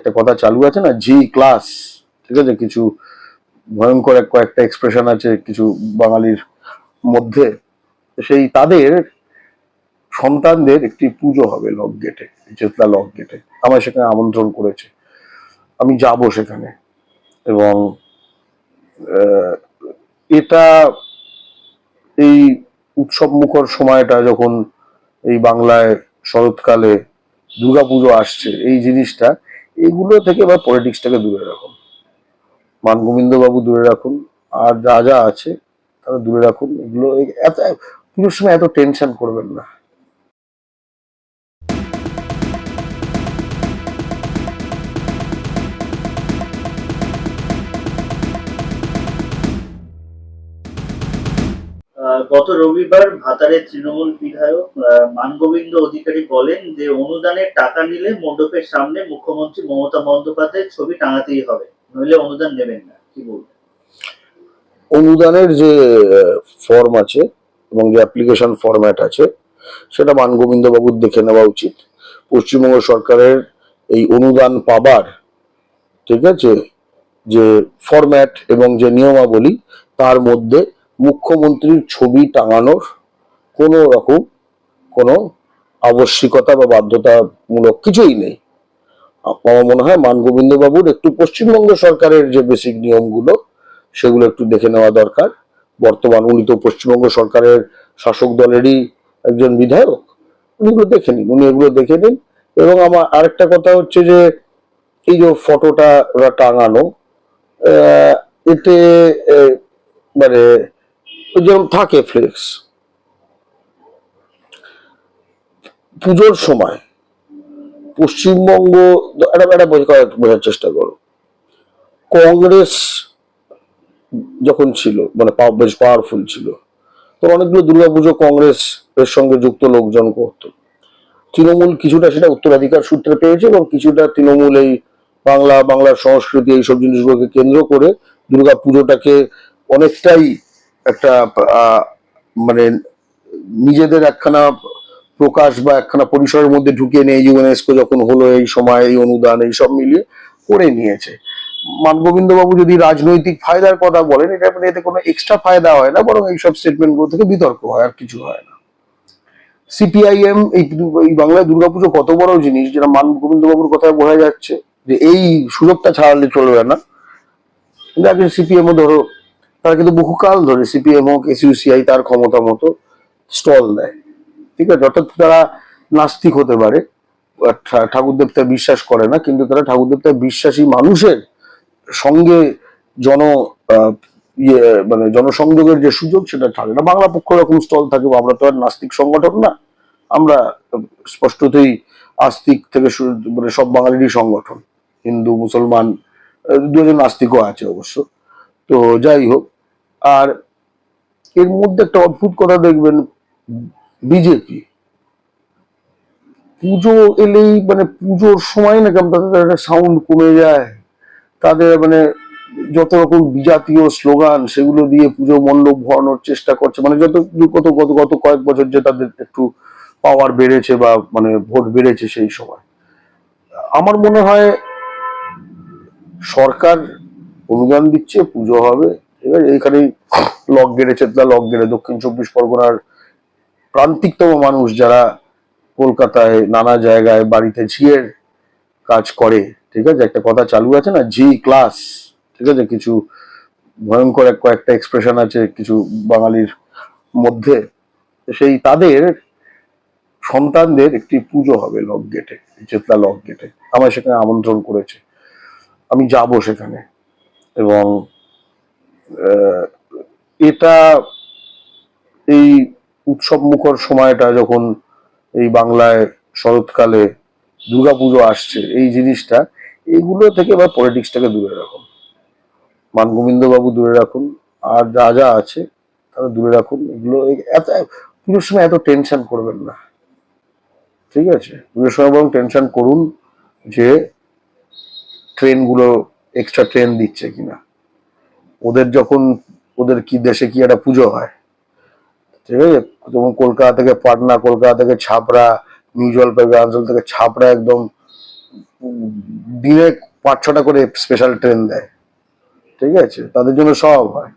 একটা কথা চালু আছে না? জি ক্লাস ঠিক আছে? কিছু ভয়ঙ্কর এক কয়েকটা এক্সপ্রেশন আছে কিছু বাঙালির মধ্যে। সেই তাদের সন্তানদের একটি পুজো হবে লক গেটে চেতলা লক গেটে আমায় সেখানে আমন্ত্রণ করেছে। আমি যাব সেখানে। এবং এটা এই উৎসব মুখর সময়টা যখন এই বাংলায় শরৎকালে দুর্গাপুজো আসছে, এই জিনিসটা এগুলো থেকে এবার পলিটিক্সটাকে দূরে রাখুন। মানগোবিন্দ বাবু দূরে রাখুন, আর যা যা আছে তারা দূরে রাখুন। এগুলো এত পুজোর সময় এত টেনশন করবেন না। গত রবিবার ভাতারের তৃণমূল বিধায়ক মানগোবিন্দ অধিকারী বলেন যে অনুদানের টাকা নিলে মণ্ডপের সামনে মুখ্যমন্ত্রী মমতা বন্দ্যোপাধ্যায়ের ছবি টাঙাতেই হবে, নইলে অনুদান নেবেন না। কি বলবেন? অনুদানের যে ফর্ম আছে এবং যে অ্যাপ্লিকেশন ফরম্যাট আছে, সেটা মানগোবিন্দবাবুর দেখে নেওয়া উচিত। পশ্চিমবঙ্গ সরকারের এই অনুদান পাবার, ঠিক আছে, যে ফরম্যাট এবং যে নিয়মাবলী, তার মধ্যে মুখ্যমন্ত্রীর ছবি টাঙানোর কোনো রকম কোনো আবশ্যিকতা বা বাধ্যতামূলক কিছুই নেই। আমার মনে হয় মানগোবিন্দ বাবুর একটু পশ্চিমবঙ্গ সরকারের যে বেসিক নিয়মগুলো, সেগুলো একটু দেখে নেওয়া দরকার। বর্তমান উনি তো পশ্চিমবঙ্গ সরকারের শাসক দলেরই একজন বিধায়ক, উনি এগুলো দেখে নিন, উনি এগুলো দেখে নিন। এবং আমার আরেকটা কথা হচ্ছে যে, এই যে ফটোটা ওরা টাঙানো এতে মানে যেরকম থাকে ফ্লেক্স। পুজোর সময় পশ্চিমবঙ্গ বোঝা- বোঝার চেষ্টা করো। কংগ্রেস যখন ছিল মানে বেশ পাওয়ারফুল ছিল, তো অনেকগুলো দুর্গাপুজো কংগ্রেস এর সঙ্গে যুক্ত লোকজন করতো। তৃণমূল কিছুটা সেটা উত্তরাধিকার সূত্রে পেয়েছে এবং কিছুটা তৃণমূল এই বাংলা, বাংলার সংস্কৃতি এইসব জিনিসগুলোকে কেন্দ্র করে দুর্গা পুজোটাকে অনেকটাই একটা মানে নিজেদের একখানা প্রকাশ বা একখানা পরিসরের মধ্যে ঢুকিয়ে নিয়ে ইউনেস্কো যখন হলো, এই সময়, এই অনুদান, এই সব মিলিয়ে করে নিয়েছে। মানগোবিন্দ বাবু যদি রাজনৈতিক ফায়দার কথা বলেন, এটা মানে এতে কোনো এক্সট্রা ফায়দা হয় না, বরং এইসব স্টেটমেন্টগুলো থেকে বিতর্ক হয়, আর কিছু হয় না। সিপিআইএম এই বাংলায় দুর্গাপুজো কত বড় জিনিস, যেটা মান গোবিন্দ বাবুর কথায় বোঝা যাচ্ছে যে এই সুযোগটা ছাড়ালে চলবে না। সিপিএম ও ধরো তারা কিন্তু বহুকাল ধরে সিপিএম হোক এসইউসিআই তার ক্ষমতা মতো স্টল দেয়। ঠিক আছে? অর্থাৎ তারা নাস্তিক হতে পারে। আর ঠা- ঠাকুর দেবতায় বিশ্বাস করে না, কিন্তু তারা ঠাকুর দেবতায় বিশ্বাসী মানুষের সঙ্গে জন ইয়ে মানে জনসংযোগের যে সুযোগ সেটা থাকে না। বাংলা পক্ষ এরকম স্টল থাকে আমরা তো আর নাস্তিক সংগঠন না। আমরা স্পষ্টতই আস্তিক থেকে মানে সব বাঙালিরই সংগঠন। হিন্দু, মুসলমান দুজন নাস্তিকও আছে অবশ্য। তো যাই হোক, আর এর মধ্যে একটা অদ্ভুত কথা দেখবেন, বিজেপি। পুজো এলেই মানে পুজোর সময় না কেমন তাদের একটা সাউন্ড কমে যায়। তাদের মানে যত রকম বিজাতীয় স্লোগান, সেগুলো দিয়ে পুজো মণ্ডপ ভরানোর চেষ্টা করছে। মানে যত কত গত গত কয়েক বছর যে তাদের একটু পাওয়ার বেড়েছে বা মানে ভোট বেড়েছে সেই সময়। আমার মনে হয় সরকার অনুদান দিচ্ছে, পুজো হবে। ঠিক আছে? এইখানেই লক গেড়ে চেতলা লক গেড়ে দক্ষিণ চব্বিশ পরগনার প্রান্তিকতম মানুষ যারা কলকাতায় নানা জায়গায় বাড়িতে ঝিয়ের কাজ করে, ঠিক আছে? একটা কথা চালু আছে না জি ক্লাস, ঠিক আছে? কিছু ভয়ঙ্কর এক কয়েকটা এক্সপ্রেশন আছে কিছু বাঙালির মধ্যে। সেই তাদের সন্তানদের একটি পুজো হবে লক গেটে চেতলা লক গেটে। আমায় সেখানে আমন্ত্রণ করেছে। আমি যাব সেখানে। এবং এটা এই উৎসব মুখর সময়টা যখন এই বাংলায় শরৎকালে দুর্গাপুজো আসছে, এই জিনিসটা, এগুলো থেকে এবার পলিটিক্সটাকে দূরে রাখুন। মানগোবিন্দ বাবু দূরে রাখুন, আর যা যা আছে তারা দূরে রাখুন। এগুলো এত, পুজোর সময় এত টেনশন করবেন না। ঠিক আছে? পুজোর সময় বরং টেনশন করুন যে ট্রেনগুলো এক্সট্রা ট্রেন দিচ্ছে কিনা। ওদের যখন, ওদের কি দেশে কি একটা পুজো হয়? ঠিক আছে? যেমন কলকাতা থেকে পাটনা, কলকাতা থেকে ছাপড়া, নিউ জলপাইগুড়ি অঞ্চল থেকে ছাপড়া একদম দিনে পাঁচ ছটা করে স্পেশাল ট্রেন দেয়। ঠিক আছে? তাদের জন্য সব হয়।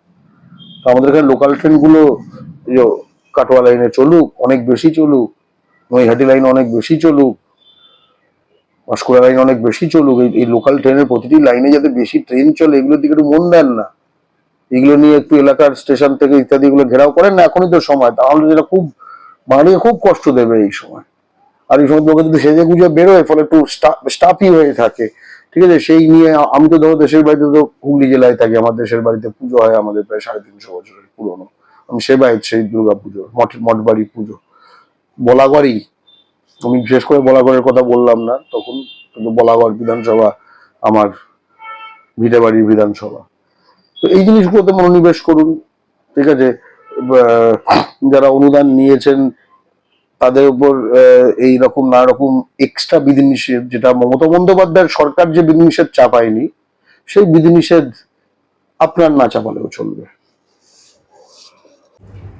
তো আমাদের এখানে লোকাল ট্রেনগুলো কাটোয়া লাইনে চলুক, অনেক বেশি চলুক, নৈহাটি লাইন অনেক বেশি চলুক পাঁশকুড়া লাইন অনেক বেশি চলুক। এই- লোকাল ট্রেনের প্রতিটি লাইনে যাতে বেশি ট্রেন চলে, এগুলোর দিকে একটু মন দেন না। এগুলো নিয়ে একটু এলাকার স্টেশন থেকে ইত্যাদি গুলো ঘেরাও করেন না, এখনই তো সময়। তাহলে যেটা খুব বাঙালিকে খুব কষ্ট দেবে এই সময়। আর এই সময় লোকে যদি সেজে গুজে বেরোয়, ফলে একটু স্টাফি হয়ে থাকে। ঠিক আছে? সেই নিয়ে আমি তো ধরো দেশের বাড়িতে তো হুগলি জেলায় থাকি, আমার দেশের বাড়িতে পুজো হয় আমাদের প্রায় সাড়ে তিনশো বছরের পুরনো। আমি সেবায় সেই দুর্গা পুজো মঠ মঠ বাড়ি পুজো। বলাগড়ই আমি বিশেষ করে বলাগড়ের কথা বললাম না, তখন কিন্তু বলাগড় বিধানসভা আমার ভিটে বাড়ির বিধানসভা। তো এই জিনিসগুলোতে মনোনিবেশ করুন, ঠিক আছে? যারা অনুদান নিয়েছেন, তাদের উপর এই রকম, নানা রকম এক্সট্রা বিধিনিষেধ, যেটা মমতা বন্দ্যোপাধ্যায়ের সরকার যে বিধিনিষেধ চাপায়নি, সেই বিধিনিষেধ আপনার না চাপালেও চলবে।